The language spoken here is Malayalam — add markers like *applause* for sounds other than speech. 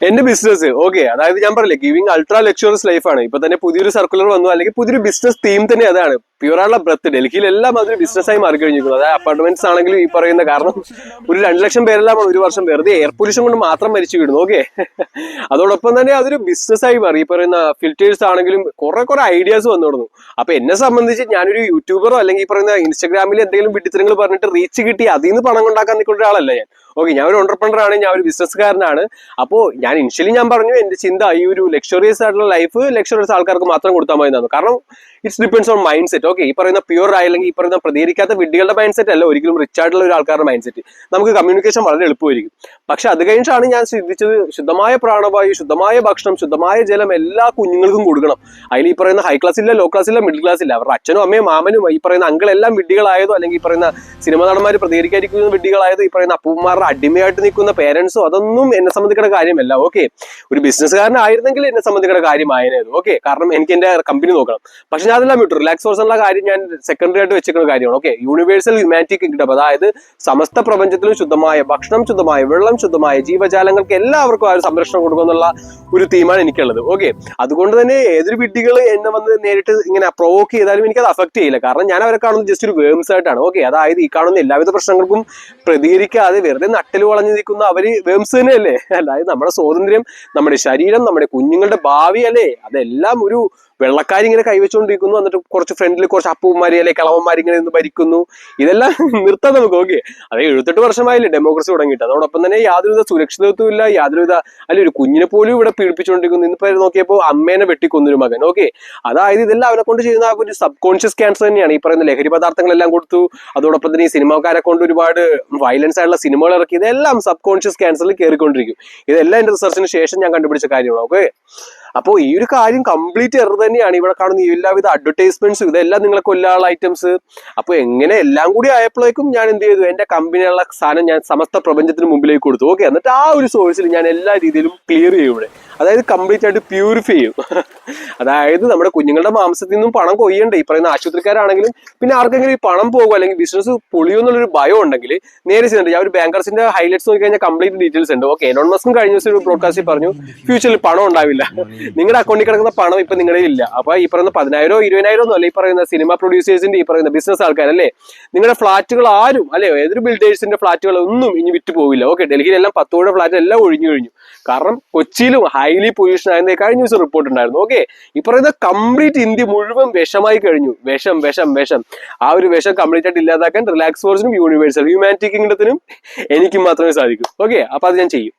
എന്റെ ബിസിനസ് ഓക്കെ അതായത് ഞാൻ പറയില്ലേ ഗിവിംഗ് അൾട്രാ ലക്ഷറിയസ് ലൈഫാണ് ഇപ്പൊ തന്നെ പുതിയൊരു സർക്കുലർ വന്നു അല്ലെങ്കിൽ പുതിയൊരു ബിസിനസ് തീം തന്നെ അതാണ്. പ്യൂറായുള്ള ബ്രത്ത്. ഡൽഹിയിലെല്ലാം അതൊരു ബിസിനസ്സായി മാറി കഴിഞ്ഞിരിക്കുന്നു അതായത് അപ്പാർട്ട്മെന്റ്സ് ആണെങ്കിലും ഈ പറയുന്ന കാരണം ഒരു രണ്ട് ലക്ഷം പേരെല്ലാം ഒരു വർഷം വെറുതെ എയർ പൊല്യൂഷൻ കൊണ്ട് മാത്രം മരിച്ചു വീടുന്നു ഓക്കെ അതോടൊപ്പം തന്നെ അതൊരു ബിസിനസ്സായി മാറി. ഈ പറയുന്ന ഫിൽറ്റേഴ്സ് ആണെങ്കിലും കുറെ കുറെ ഐഡിയാസ് വന്നു തുടങ്ങും. അപ്പൊ എന്നെ സംബന്ധിച്ച് ഞാനൊരു യൂട്യൂബറോ അല്ലെങ്കിൽ ഈ പറയുന്ന ഇൻസ്റ്റാഗ്രാമിൽ എന്തെങ്കിലും വിഡിത്തരങ്ങൾ പറഞ്ഞിട്ട് റീച്ച് കിട്ടി അതിൽ നിന്ന് പണം ഉണ്ടാക്കാൻ നിൽക്കുന്ന ഒരാളല്ല ഞാൻ. ഓക്കെ ഞാൻ ഒരു ഓണ്ടർപ്രണർ ആണ് ഞാൻ ഒരു ബിസിനസ്സുകാരനാണ് അപ്പോൾ ഞാൻ ഇനിഷ്യലി ഞാൻ പറഞ്ഞു എന്റെ ചിന്ത ഈ ഒരു ലക്ഷറിയസ് ആയിട്ടുള്ള ലൈഫ് ലക്ഷറിയസ് ആൾക്കാർക്ക് മാത്രം കൊടുത്താൽ മതി എന്നാണ് കാരണം it's depends on mind set okay ഈ പറയുന്ന പ്യൂർ ആയില്ലെങ്കിൽ ഈ പറയുന്ന പ്രതികരിക്കാത്ത വിഡ്ഢികളുടെ മൈൻഡ് സെറ്റ് അല്ല ഒരിക്കലും റിച്ച് ആയിട്ടുള്ള ഒരു ആൾക്കാരുടെ മൈൻഡ് സെറ്റ് നമുക്ക് കമ്മ്യൂണിക്കേഷൻ വളരെ എളുപ്പമായിരിക്കും. പക്ഷെ അത് കഴിഞ്ഞിട്ടാണ് ഞാൻ ശ്രദ്ധിച്ചത് ശുദ്ധമായ പ്രാണവായു ശുദ്ധമായ ഭക്ഷണം ശുദ്ധമായ ജലം എല്ലാ കുഞ്ഞുങ്ങൾക്കും കൊടുക്കണം. അതിൽ ഈ പറയുന്ന ഹൈ ക്ലാസ് ഇല്ല ലോ ക്ലാസ് ഇല്ല മിഡിൽ ക്ലാസ് ഇല്ല. അവരുടെ അച്ഛനും അമ്മയും മാമനും ഈ പറയുന്ന അങ്കളെല്ലാം വിഡ്ഢികളായതോ അല്ലെങ്കിൽ ഈ പറയുന്ന സിനിമ നടന്മാർ പ്രതികരിക്കാതിരിക്കുന്ന വിഡ്ഢികളായതോ ഈ പറയുന്ന അപ്പൂമാരുടെ അടിമയായിട്ട് നിൽക്കുന്ന പേരൻസോ അതൊന്നും എന്നെ സംബന്ധിക്കുന്ന കാര്യമല്ല. ഓക്കെ ഒരു ബിസിനസ്സുകാരനായിരുന്നെങ്കിൽ എന്നെ സംബന്ധിക്കുന്ന കാര്യമായിരുന്നു ഓക്കെ കാരണം എനിക്ക് എന്റെ കമ്പനി നോക്കണം. പക്ഷെ ഞാൻ അതെല്ലാം വിട്ടു. റിലാക്സ് ഫോഴ്സ് എന്നുള്ള കാര്യം ഞാൻ സെക്കൻഡറി ആയിട്ട് വെച്ചിരിക്കുന്ന കാര്യമാണ്. ഓക്കെ യൂണിവേഴ്സൽ ഹ്യൂമാനിറ്റി കിങ്ഡം അതായത് സമസ്ത പ്രപഞ്ചത്തിലും ശുദ്ധമായ ഭക്ഷണം ശുദ്ധമായ വെള്ളം ശുദ്ധമായ ജീവജാലങ്ങൾക്ക് എല്ലാവർക്കും ആ ഒരു സംരക്ഷണം കൊടുക്കുമെന്നുള്ള ഒരു തീമാണ് എനിക്കുള്ളത്. ഓക്കെ അതുകൊണ്ട് തന്നെ ഏതൊരു വിഡ്ഢികൾ എന്നെ വന്ന് നേരിട്ട് ഇങ്ങനെ പ്രൊവോക്ക് ചെയ്താലും എനിക്ക് അത് അഫക്ട് ചെയ്യില്ല. കാരണം ഞാൻ അവരെ കാണുന്നത് ജസ്റ്റ് ഒരു വേംസ് ആയിട്ടാണ്. ഓക്കെ അതായത് ഈ കാണുന്ന എല്ലാവിധ പ്രശ്നങ്ങൾക്കും പ്രതികരിക്കാതെ വെറുതെ നട്ടൽ വളഞ്ഞു നിൽക്കുന്ന അവർ വേംസ് തന്നെയല്ലേ? അതായത് നമ്മുടെ സ്വാതന്ത്ര്യം നമ്മുടെ ശരീരം നമ്മുടെ കുഞ്ഞുങ്ങളുടെ ഭാവി അല്ലേ? അതെല്ലാം ഒരു വെള്ളക്കാരി ഇങ്ങനെ കൈവച്ചുകൊണ്ടിരിക്കുന്നു എന്നിട്ട് കുറച്ച് ഫ്രണ്ടിൽ കുറച്ച് അപ്പൂമാരി അല്ലെ കളവന്മാർ ഇങ്ങനെ നിന്ന് ഭരിക്കുന്നു. ഇതെല്ലാം *laughs* നിർത്താം നമുക്ക്. ഓക്കെ അത് എഴുപത്തെട്ട് വർഷമായില്ലേ ഡെമോക്രസി തുടങ്ങിയിട്ട്. അതോടൊപ്പം തന്നെ യാതൊരുവിധ സുരക്ഷിതത്വം ഇല്ല യാതൊരുവിധ അല്ലെ ഒരു കുഞ്ഞിനെ പോലും ഇവിടെ പീഡിപ്പിച്ചുകൊണ്ടിരിക്കുന്നു ഇന്നിപ്പോ നോക്കിയപ്പോൾ അമ്മേനെ വെട്ടിക്കൊന്നൊരു മകൻ. ഓക്കെ അതായത് ഇതെല്ലാം അവനെ കൊണ്ട് ചെയ്യുന്ന ഒരു സബ് കോൺഷ്യസ് ക്യാൻസർ തന്നെയാണ്. ഈ പറയുന്ന ലഹരി പദാർത്ഥങ്ങളെല്ലാം കൊടുത്തു. അതോടൊപ്പം തന്നെ ഈ സിനിമാക്കാരെ കൊണ്ട് ഒരുപാട് വയലൻസ് ആയിട്ടുള്ള സിനിമകൾ ഇറക്കി. ഇതെല്ലാം സബ് കോൺഷ്യസ് ക്യാൻസറിൽ കയറിക്കൊണ്ടിരിക്കും ഇതെല്ലാം എന്റെ റിസർച്ചിന് ശേഷം ഞാൻ കണ്ടുപിടിച്ച കാര്യമാണ്. ഓക്കെ അപ്പോൾ ഈ ഒരു കാര്യം കംപ്ലീറ്റ് എറർ തന്നെയാണ്. ഇവിടെ കാണുന്ന എല്ലാവിധ അഡ്വർടൈസ്മെന്റ്സും ഇതെല്ലാം നിങ്ങളെ കൊല്ലാനുള്ള ഐറ്റംസ് അപ്പോൾ എങ്ങനെ എല്ലാം കൂടി ആയപ്പോഴേക്കും ഞാൻ എന്ത് ചെയ്തു? എന്റെ കമ്പനിയുള്ള സാധനം ഞാൻ സമസ്ത പ്രപഞ്ചത്തിന് മുമ്പിലേക്ക് കൊടുത്തു. ഓക്കെ എന്നിട്ട് ആ ഒരു സോഴ്സിൽ ഞാൻ എല്ലാ രീതിയിലും ക്ലിയർ ചെയ്യും ഇവിടെ. അതായത് കംപ്ലീറ്റ് ആയിട്ട് പ്യൂരിഫൈ ചെയ്യും. അതായത് നമ്മുടെ കുഞ്ഞുങ്ങളുടെ മാംസത്തിൽ നിന്നും പണം കൊയ്യണ്ടേ? ഈ പറയുന്ന ആശുപത്രിക്കാരാണെങ്കിലും പിന്നെ ആർക്കെങ്കിലും ഈ പണം പോകും അല്ലെങ്കിൽ ബിസിനസ് പൊളിയോ എന്നുള്ളൊരു ഭയം ഉണ്ടെങ്കിൽ നേരെ ചെയ്യുന്നുണ്ട് ഞാൻ ഒരു ബാങ്കേഴ്സിന്റെ ഹൈലൈറ്റ്സ് നോക്കി കഴിഞ്ഞാൽ കംപ്ലീറ്റ് ഡീറ്റെയിൽസ് ഉണ്ട്. ഓക്കെ എലോൺ മസ്കും കഴിഞ്ഞ ദിവസം ഒരു ബ്രോഡ്കാസ്റ്റിൽ പറഞ്ഞു ഫ്യൂച്ചറിൽ പണം ഉണ്ടാവില്ല. നിങ്ങളുടെ അക്കൗണ്ടിൽ കിടക്കുന്ന പണം ഇപ്പൊ നിങ്ങളുടെ ഇല്ല. അപ്പൊ ഈ പറയുന്ന പതിനായിരോ ഇരുപതിനായിരോ ഒന്നും അല്ല ഈ പറയുന്ന സിനിമ പ്രൊഡ്യൂസേഴ്സിന്റെ ഈ പറയുന്ന ബിസിനസ് ആൾക്കാരല്ലേ? നിങ്ങളുടെ ഫ്ലാറ്റുകൾ ആരും അല്ലെ? ഏതൊരു ബിൽഡേഴ്സിന്റെ ഫ്ലാറ്റുകൾ ഒന്നും ഇനി വിറ്റ് പോവില്ല. ഓക്കെ ഡൽഹിയിലെല്ലാം പത്തോടെ ഫ്ലാറ്റ് എല്ലാം ഒഴിഞ്ഞു കഴിഞ്ഞു. കാരണം കൊച്ചിയിലും ഹൈലി പൊല്യൂഷൻ ആയതിന്റെ കഴിഞ്ഞ ദിവസം റിപ്പോർട്ട് ഉണ്ടായിരുന്നു. ഓക്കെ ഈ പറയുന്ന കംപ്ലീറ്റ് ഇന്ത്യ മുഴുവൻ വിഷമായി കഴിഞ്ഞു. വിഷം വിഷം വിഷം. ആ ഒരു വിഷം കംപ്ലീറ്റ് ആയിട്ട് ഇല്ലാതാക്കാൻ റിലാക്സ് ഫോർസിനും യൂണിവേഴ്സൽ ഹ്യൂമാനിറ്റി കിങ്ഡത്തിനും എനിക്കും മാത്രമേ സാധിക്കൂ. ഓക്കെ അപ്പൊ അത് ഞാൻ ചെയ്യും.